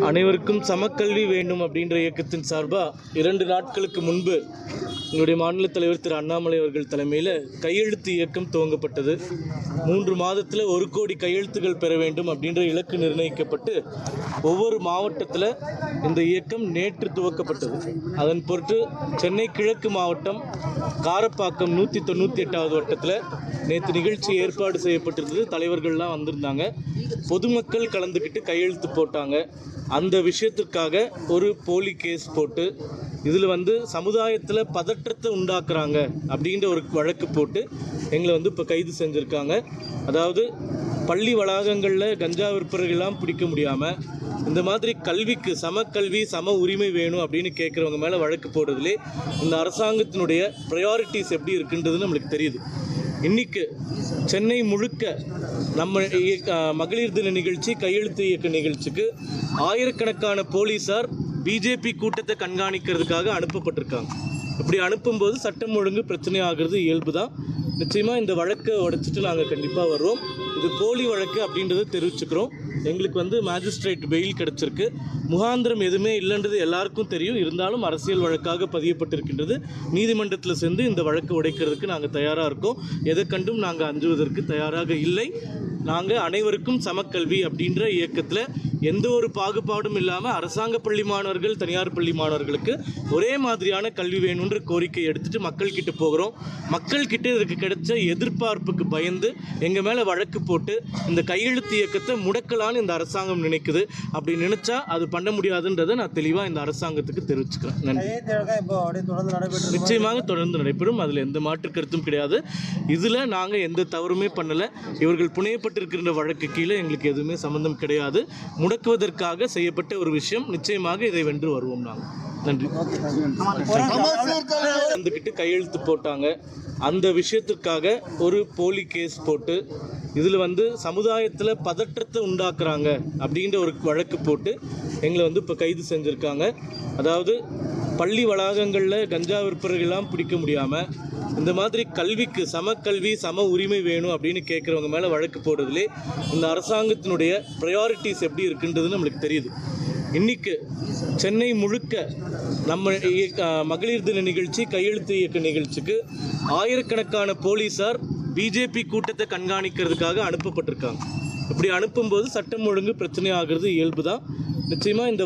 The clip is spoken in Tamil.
அனைவருக்கும் சமக்கல்வி வேண்டும் அப்படின்ற இயக்கத்தின் சார்பாக இரண்டு நாட்களுக்கு முன்பு எங்களுடைய மாநில தலைவர் திரு அண்ணாமலை அவர்கள் தலைமையில் கையெழுத்து இயக்கம் துவங்கப்பட்டது. மூன்று மாதத்தில் ஒரு கோடி கையெழுத்துகள் பெற வேண்டும் அப்படின்ற இலக்கு நிர்ணயிக்கப்பட்டு ஒவ்வொரு மாவட்டத்தில் இந்த இயக்கம் நேற்று துவக்கப்பட்டது. அதன் பொருட்டு சென்னை கிழக்கு மாவட்டம் காரப்பாக்கம் நூற்றி தொண்ணூற்றி எட்டாவது வட்டத்தில் நேற்று நிகழ்ச்சி ஏற்பாடு செய்யப்பட்டிருந்தது. தலைவர்கள்லாம் வந்திருந்தாங்க. பொதுமக்கள் கலந்துக்கிட்டு கையெழுத்து போட்டாங்க. அந்த விஷயத்திற்காக ஒரு போலி கேஸ் போட்டு இதில் வந்து சமுதாயத்தில் பதற்றத்தை உண்டாக்குறாங்க அப்படின்ற ஒரு வழக்கு போட்டு எங்களை வந்து இப்போ கைது செஞ்சுருக்காங்க. அதாவது பள்ளி வளாகங்களில் கஞ்சா விற்பனைகள்லாம் பிடிக்க முடியாமல் இந்த மாதிரி கல்விக்கு சம கல்வி சம உரிமை வேணும் அப்படின்னு கேட்குறவங்க மேலே வழக்கு போடுறதுலே இந்த அரசாங்கத்தினுடைய ப்ரையாரிட்டிஸ் எப்படி இருக்குன்றது நம்மளுக்கு தெரியுது. இன்னைக்கு சென்னை முழுக்க நம்ம மகளிர் தின நிகழ்ச்சி கையெழுத்து இயக்க நிகழ்ச்சிக்கு ஆயிரக்கணக்கான போலீஸார் பிஜேபி கூட்டத்தை கண்காணிக்கிறதுக்காக அனுப்பப்பட்டிருக்காங்க. இப்படி அனுப்பும்போது சட்டம் ஒழுங்கு பிரச்சனை ஆகிறது இயல்பு தான் நிச்சயமாக இந்த வழக்கை உடைச்சிட்டு நாங்கள் கண்டிப்பாக வருவோம் இது போலி வழக்கு அப்படின்றத தெரிவிச்சுக்கிறோம். எங்களுக்கு வந்து மேஜிஸ்ட்ரேட் பெயில் கிடச்சிருக்கு. முகாந்திரம் எதுவுமே இல்லைன்றது எல்லாருக்கும் தெரியும். இருந்தாலும் அரசியல் வழக்காக பதியப்பட்டிருக்கின்றது. நீதிமன்றத்தில் சேர்ந்து இந்த வழக்கு உடைக்கிறதுக்கு நாங்கள் தயாராக இருக்கோம். எதை கண்டும் நாங்கள் அஞ்சுவதற்கு தயாராக இல்லை. நாங்கள் அனைவருக்கும் சமக்கல்வி அப்படின்ற இயக்கத்தில் எந்த ஒரு பாகுபாடும் இல்லாமல் அரசாங்க பள்ளி மாணவர்கள் தனியார் பள்ளி மாணவர்களுக்கு ஒரே மாதிரியான கல்வி வேணுன்ற கோரிக்கை எடுத்துட்டு மக்கள் கிட்ட போகிறோம். மக்கள் கிட்ட இதுக்கு கிடைச்ச எதிர்பார்ப்புக்கு பயந்து எங்கள் மேலே வழக்கு போட்டு இந்த கையெழுத்து இயக்கத்தை முடக்கலான்னு இந்த அரசாங்கம் நினைக்குது. அப்படி நினைச்சா அது பண்ண முடியாதுன்றதை நான் தெளிவாக இந்த அரசாங்கத்துக்கு தெரிவிச்சுக்கிறேன். நன்றி. நிச்சயமாக தொடர்ந்து நடைபெறும். அதில் எந்த மாற்று கருத்தும் கிடையாது. இதில் நாங்கள் எந்த தவறுமே பண்ணலை. இவர்கள் புனையப்பட்டிருக்கின்ற வழக்கு கீழே எங்களுக்கு எதுவுமே சம்மந்தம் கிடையாது. முடக்குவதற்காக செய்யப்பட்ட ஒரு விஷயம். நிச்சயமாக இதை வென்று வருவோம் நாங்கள் நன்றி. வந்துக்கிட்டு கையெழுத்து போட்டாங்க. அந்த விஷயத்திற்காக ஒரு போலி கேஸ் போட்டு இதில் வந்து சமுதாயத்தில் பதற்றத்தை உண்டாக்குறாங்க அப்படின்ற ஒரு வழக்கு போட்டு எங்களை வந்து இப்போ கைது செஞ்சுருக்காங்க. அதாவது பள்ளி வளாகங்களில் கஞ்சா விற்பனைகள்லாம் பிடிக்க முடியாமல் இந்த மாதிரி கல்விக்கு சம கல்வி சம உரிமை வேணும் அப்படின்னு கேட்குறவங்க மேலே வழக்கு போடுறதுலே இந்த அரசாங்கத்தினுடைய ப்ரையாரிட்டிஸ் எப்படி இருக்குன்றது நம்மளுக்கு தெரியுது. இன்னைக்கு சென்னை முழுக்க நம்ம இயக்க- மகளிர் தின நிகழ்ச்சி கையெழுத்து இயக்க நிகழ்ச்சிக்கு ஆயிரக்கணக்கான போலீஸார் பிஜேபி கூட்டத்தை கண்காணிக்கிறதுக்காக அனுப்பப்பட்டிருக்காங்க. இப்படி அனுப்பும்போது சட்டம் ஒழுங்கு பிரச்சனை ஆகிறது இயல்பு தான் நிச்சயமாக இந்த